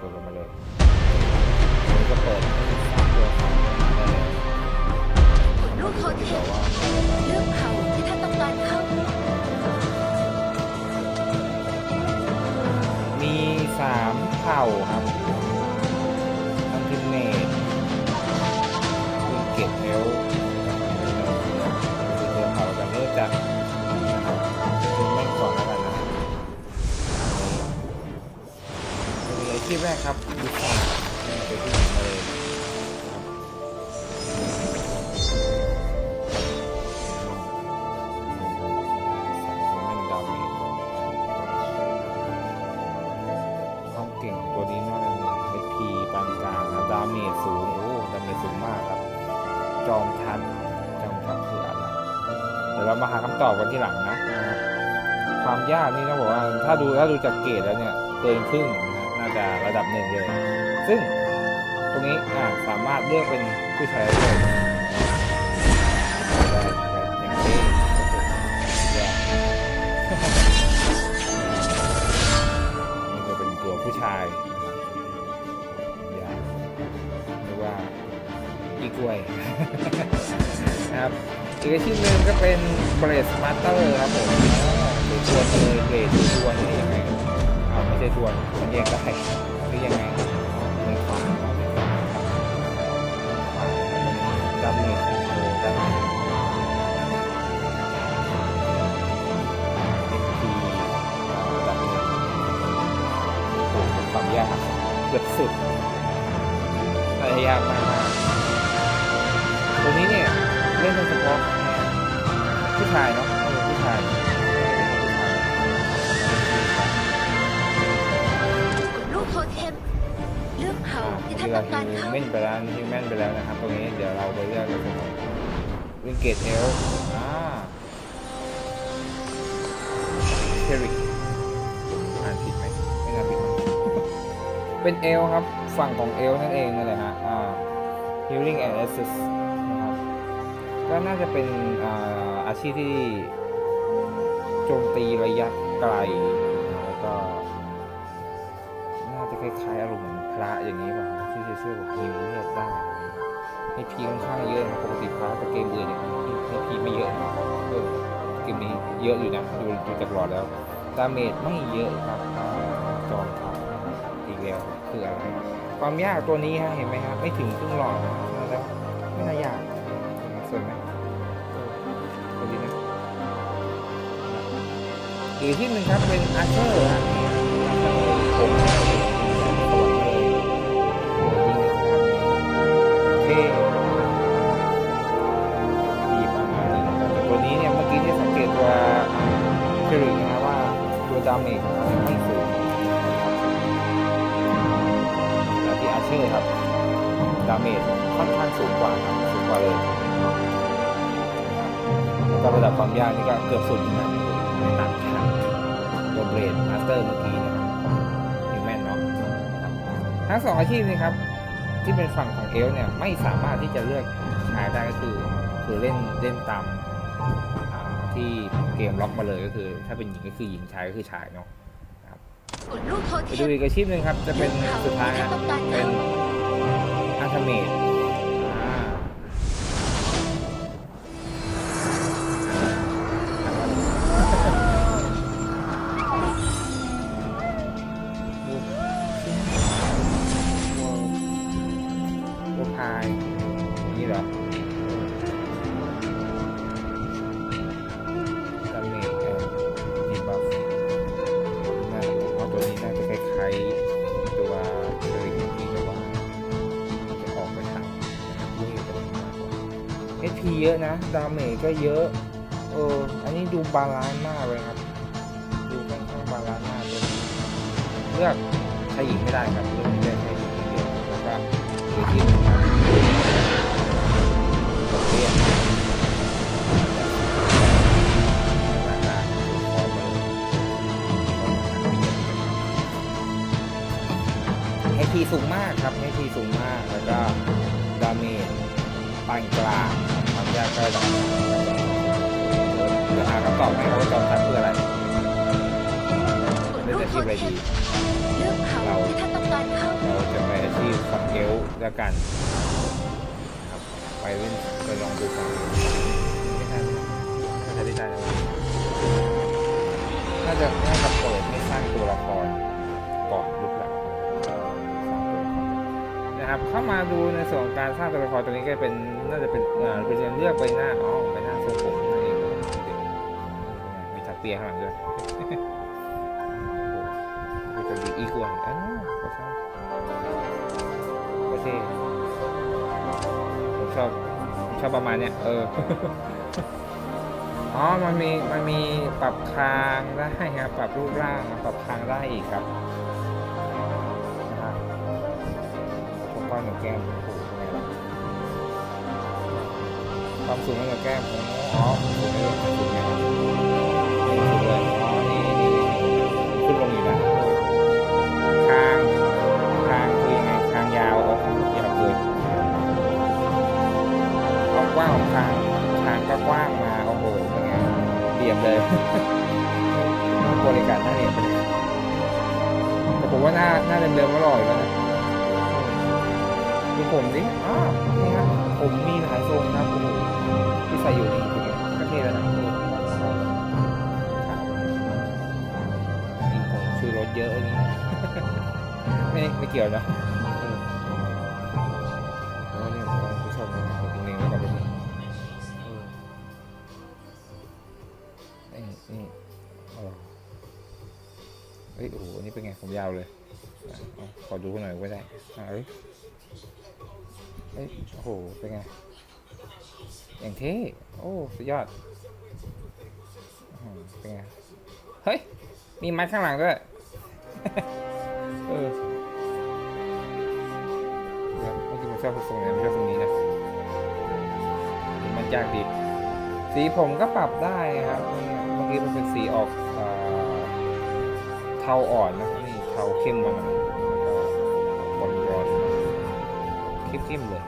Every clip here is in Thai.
ตัวกันมาเลยนี่ก็เปิดให้สร้างตัวของมาได้แล้วกดลูกโทเทบอกมว่าเลือกเผ่าที่ท่านต้องการเข้า มีสามเผ่าครับ แรกครับดูฟอนเป็นที่หนึ่งเลยครับแม่งดาเมจความเก่งตัวนี้น่าจะมี HP ปานกลางนะดาเมจสูง โอ้ ดาเมจสูงมากครับ จอมทัพจอมทัพคืออะไรเดี๋ยวเรามาหาคำตอบกันที่หลังนะ ความยากนี่ต้องบอกว่า ถ้าดูถ้าดูจากเกรดแล้วเนี่ย เกินครึ่งนะ ระดับหนึ่งเลย ซึ่งตรงนี้อ่าสามารถเลือกเป็นผู้ใช้ได้เลยได้อย่างนี้นี่ก็เป็นตัวผู้ชายนะครับอย่างเรียกว่าอีกล้วยนะครับอีกอาชีพหนึ่งก็เป็นเบรสมาร์เตอร์ครับผมหรือทวนเลยเบรดหรือทวนนี่ยังไงอ้าไม่ใช่ทวนมันแยกได้ เกือบสุดน่าจะยากมากมากๆตัวนี้เนี่ย เล่นโดยเฉพาะผู้ชายเนาะเออผู้ชายผู้ชายกดลูกโทเทมเลือกเผ่าอ่าที่ที่ท่านเราต้องการฮิวเข้าแม่นไปแล้วฮิวแม่นไปแล้วนะครับ ตรงนี้เดี๋ยวเราไปเลือกกันก่อนวิงเกตเอลอ่าเทริก เป็นเอลครับ ฝั่งของเอลนั่นเองนั่นแหละฮะอ่า healing and assist นะครับก็น่าจะเป็นอ่าอาชีพที่โจมตีระยะไกลนะแล้วก็น่าจะคล้ายๆอารมณ์เหมือนพระอย่างนี้ป่ะที่จะช่วยแบบฮิวเลือดได้ให้พีค่อนข้างเยอะนะปกติพระแต่เกมอื่นเนี่ยให้พีไม่เยอะนะเกมนี้เยอะอยู่นะดูดูจากหลอดแล้วดาเมจไม่เยอะครับจอมทั คืออะไรความยากตัวนี้ฮะเห็นไหมครับไม่ถึงครึ่งหลอดนะแล้วไม่น่ายากสวยไหมเสวยดีนะอีกที่หนึ่งครับเป็นอาร์เชอร์ฮะผมสวยเลยเท่ดีประมาณนี้นะครับตัวนี้เนี่ยเมื่อกี้ที่สังเกตตัวเชอริงนะว่าตัวดาเมจ องเขาม่สูงและที่อาเชอร์ครับ ดาเมจค่อนข้างสูงกว่าครับสูงกว่าเลยแล้วก็ระดับความยากนี่ก็เกือบสุดนะไม่ต่างกันตัวเบรดมาสเตอร์เมื่อกี้นะครับฮิวแมนเนาะทั้งสองอาชีพนี้ครับ ที่เป็นฝั่งของเอลเนี่ยไม่สามารถที่จะเลือกใช้ได้ก็คือ คือเล่นเล่นตามที่เกมล็อกมาเลยก็คือ ถ้าเป็นหญิงก็คือหญิงชายก็คือชายเนาะ ดลูกโทไปเทดูมอีกอาชีพหนึ่งครับ จะเป็นสุดท้ายครับเป็น เยอะนะ ดาเมจก็เยอะ เออ อันนี้ดูบาลานซ์มากเลยครับ ดูค่อนข้างบาลานซ์มากเลยเลือกชายหญิงไม่ได้ครับเลือกไม่ได้ชายหญิงอย่างเดียวแล้วก็อีกทีหนึงครับเคราคาพอมาเลยให้ทีสูงมากครับให้ทีสูงมากแล้วก็ดาเมจปานกลาง ยากก็ระดับเดี๋ยวหาคำตอบให้ว่าจอมทัพคืออะไรเล่นลูกอาโทชีพอะไรดีเลือกเผ่าเราที่ถ้าต้องการเขาเราจะไปอาชีพฟังเอลแล้วกันครับไปเล่นไปลองดูฟังไม่ทันน่าจะได้ใจแล้วน่าจะน่าจะเปิดให้สร้างตัวละคร นะครับเข้ามาดูในส่วนของการสร้างตัวละครตัวนี้ก็เป็นน่าจะเป็นอ่าเป็นการเลือกใบหน้าอ๋อใบหน้าทรงผมนั่นเองมีทักเปียข้างหลังด้วยโอ้โหจะดีอีกว่าอ่าก็ใช่โอเคผมชอบผมชอบประมาณเนี้ยเอออ๋อ มันมี มันมีปรับคางได้ครับ ปรับรูปร่าง ปรับคางได้อีกครับ ก้อนหนูแก้มโอ้โหไงล่ะความสูงของหนูแก้มผมอ๋อสูงเลยสูงไงครั เกี่ยวนะเออเพราะว่าเนี่ยผมว่าผมชอบนะผมเองแล้วกับแบบนี้เออนี่นี่เอเฮ้ยโอ้โหนี่เป็นไงผมยาวเลยขอดูหน่อยก็ได้เอ้ยเฮ้ยโอ้โหเป็นไงอย่างเท่โอ้สุดยอดเป็นไงเฮ้ยมีมัดข้างหลังด้วย เออ ชอบทรงไหนไม่ชอบทรงนี้นะมันยากดีสีผมก็ปรับได้ครับเมื่อกี้มันเป็นสีออกเทาอ่อนนะนี่เทาเข้มมาหน่อยบอลบอลเข้มๆเลย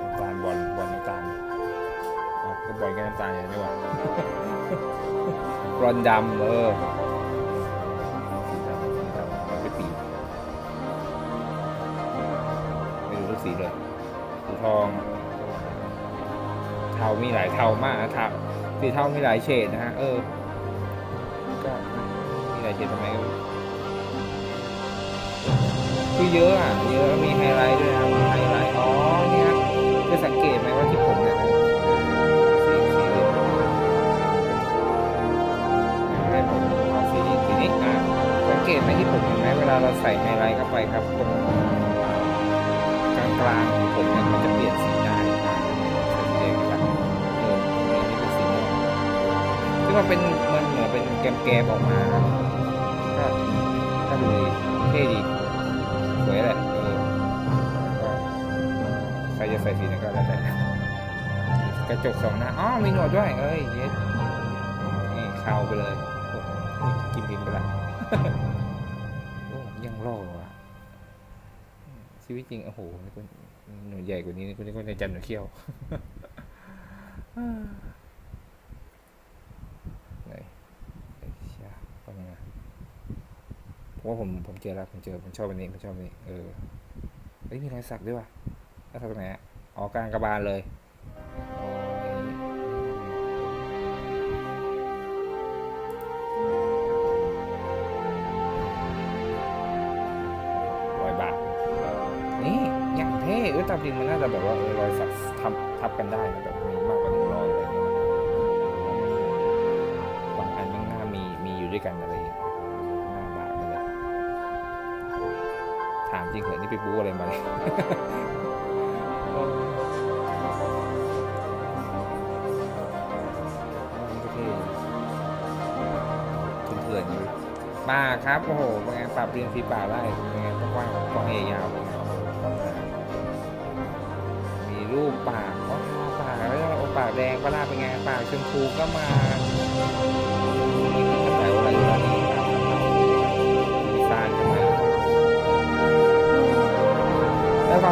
น้ำตาลบอลบอลน้ำตาลก็บอลกับน้ำตาลอย่างนี้ว่ะบอลดำเออ ทอง เทามีหลายเทามากนะเทาสีเทามีหลายเฉดนะฮะ เออ ก็มีหลายเฉดทำไมก็ไม่รู้คือเยอะอะ เยอะมีไฮไลท์ด้วยนะมีไฮไลท์ อ๋อ เนี่ยคือสังเกตไหมว่าที่ผมเนี่ยสีสีเหลืองให้ผมเอาสีนี้สีนี้อะสังเกตไหมที่ผมเห็นไหมเวลาเราใส่ไฮไลท์เข้าไปครับตรงกลาง ซึ่มันเป็นมันเหมือนเป็นแกมๆออกมาก็ก็ดูดีเท่ดีสวยแหละเออก็ใครจะใส่สีไหนก็แล้วแต่กระจกสองหน้าอ๋อมีหนวดด้วย เอ้ยเย็ดนี่เข้าไปเลยโอ้โหกินบินไปละโอ้ยังรออะชีวิตจริงโอ้โหนี่คนหนูใหญ่กว่านี้นี่คนนี้คนในจันหนูเขี้ยว ไหนไอ้เชี่ยเป็นยังไง ผมว่าผมผมเจอแล้วผมเจอผมชอบอันนี้ผมชอบอันนี้เออเฮ้ยมีรอยสักด้วยว่ะรอยสักตรงไหนอะอ๋อกลางกระบาลเลยอ๋อนี่รอยบาทนี่อย่างเท่เออตามจริงมันน่าจะแบบว่าเออรอยสักทับทับกันได้นะแบบมีมากกว่าหนึ่งรอยอะไรเงี้ยบางอันมันน้ามีมีอยู่ด้วยกันอะไรอย่างเงี้ย ไปบูอะไรมาเลยมันก็เท่เผือนๆอยู่ป่าครับ โอ้โหเป็นไงปรับเรียนฟีป่าได้เป็นไงกว้างกว้างเอยาวเป็นไงมีรูปปากอ๋อปากแล้วโอ้ปากแดงปลาร้าเป็นไงปากชมพูก็มา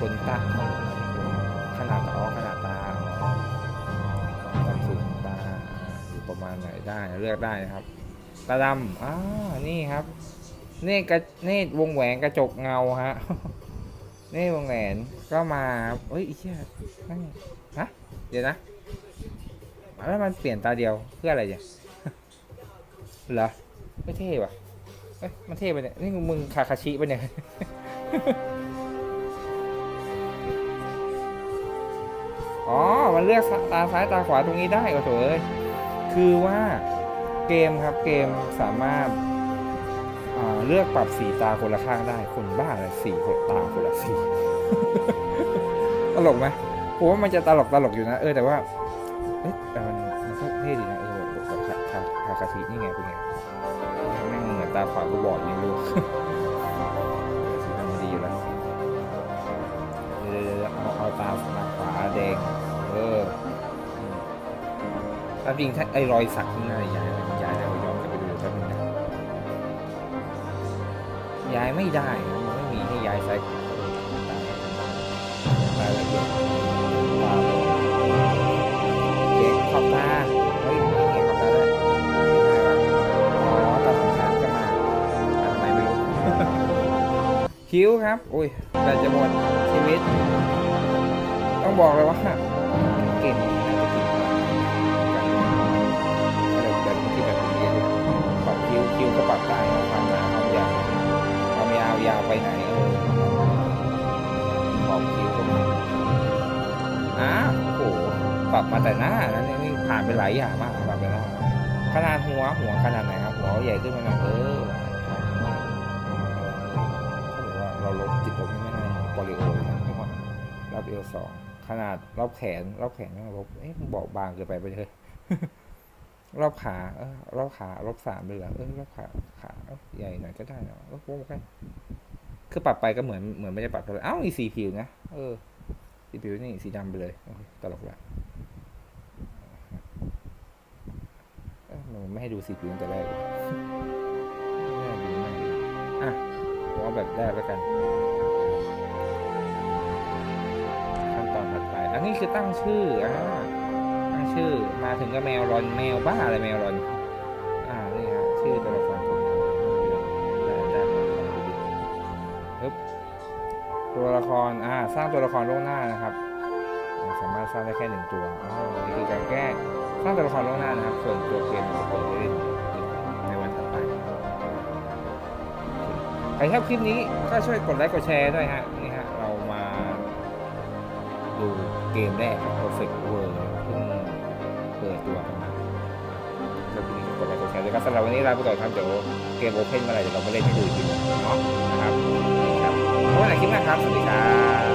คนตาขนาดอ๋อขนาดตาอ๋อตั้งสูงตาอยู่ประมาณไหนได้เลือกได้นะครับตาดำอ่านี่ครับนี่กระนี่วงแหวนกระจกเงาฮะนี่วงแหวนก็มาเอ้ยอ้เชี่ยนั่นฮะเดี๋ยวนะแล้วมันเปลี่ยนตาเดียวเพื่ออะไรเนี่ยเหรอไม่เท่ว่ะเอ้ยมันเท่ไปเนี่ยนี่มึงคาคาชิปะเนี่ย อ๋อ มันเลือกตาซ้ายตาขวาตรงนี้ได้ก็โถเอ้ยคือว่าเกมครับเกมสามารถอ่าเลือกปรับสีตาคนละข้างได้ คนบ้าอะไรสีคนตาคนละสีตลกไหมผมว่ามันจะตลกตลกอยู่นะ เออแต่ว่าเอ๊ะแต่มันมันก็เท่ดีนะเออแบบแบบคาคาคาชินี่ไงเป็นไงแม่งเหมือนตาขวากูบอดยังรู้สีดำมันดีอยู่แล้วเดี๋ยวเอาเอาตาตาขวา แดง เอออืมตามจริงถ้าไอ้รอยสักนี่นะยายยายได้เราย้อนกลับไปดูแป๊บนึงนะยายไม่ได้นะมันไม่มีให้ยายซ้ายขวาตารายละเอียดตาเด็กขอบตาเฮ้ยมีเด็กขอบตาด้วยเห็นไหมวะอ๋อตาสองชั้นก็มาทำไมไม่รู้คิ้วครับ อุ้ยแต่จะหมดชีวิต ต้องบอกเลยว่าเก่งน่าจะจริงจังก็เลยแบบที่แบบนี้เลยปรับคิ้วคิ้วก็ปรับได้ความหนาความยาวความยาวยาวไปไหนเออขอบคิ้วก็มาอ้าโอ้โหปรับมาแต่หน้านะนี่นี่ผ่านไปหลายอย่างมากปรับไปหน้าขนาดหัวหัวขนาดไหนครับหัวใหญ่ขึ้นมาหน่อยเออครับถ้าเกิดว่าเราลบจิตลบไม่ได้ปอลิโอเลยนะเพราะว่ารอบเอวสอง ขนาดรอบแขน รอบแขนต้องลบเอ๊ะบอกบางเกินไปไปเลยรอบขาเออรอบขาลบสามเลยเหรอเออรอบขาขาอ้าใหญ่หน่อยก็ได้นะลบโป้งกันคือปรับไปก็เหมือนเหมือนไม่ได้ปรับเลยเอ้ามีสีผิวนะเออสีผิวนี่สีดำไปเลยตลกละเอ้ามันไม่ให้ดูสีผิวตั้งแต่แรกวะไม่น่าดูมากอะผมเอาแบบแรกแล้วกัน นนี้คือตั้งชื่ออ่าตั้งชื่อมาถึงก็แมวรอนแมวบ้าอะไรแมวรอนอ่านี่ฮะชื่อตัวละครผมได้ปึ๊บตัวละครอ่าสร้างตัวละครล่วงหน้านะครับ สามารถสร้างได้แค่หนึ่งตัวอ๋อนี่คือการแก้สร้างตัวละครล่วงหน้านะครับ ส่วนตัวเกมจะเปิดให้เล่นในวันถัดไปใครชอบคลิปนี้ก็ช่วยกดไลค์กดแชร์ด้วยฮะนี่ฮะเรามาดู กมแรกของ Perfect World เพิ่งเปิดตัวกันมาชอบคลิปนี้ก็กดไลค์กดแชร์ด้วยครับสำหรับวันนี้ลาไปก่อนครับเดี๋ยวเกมโอเพนเมื่อไหร่เดี๋ยวเราไปเล่นให้ดูอีกทีนึงเนาะนะครับนี่ครับพบกันใหม่คลิปหน้าครับ สวัสดีครับ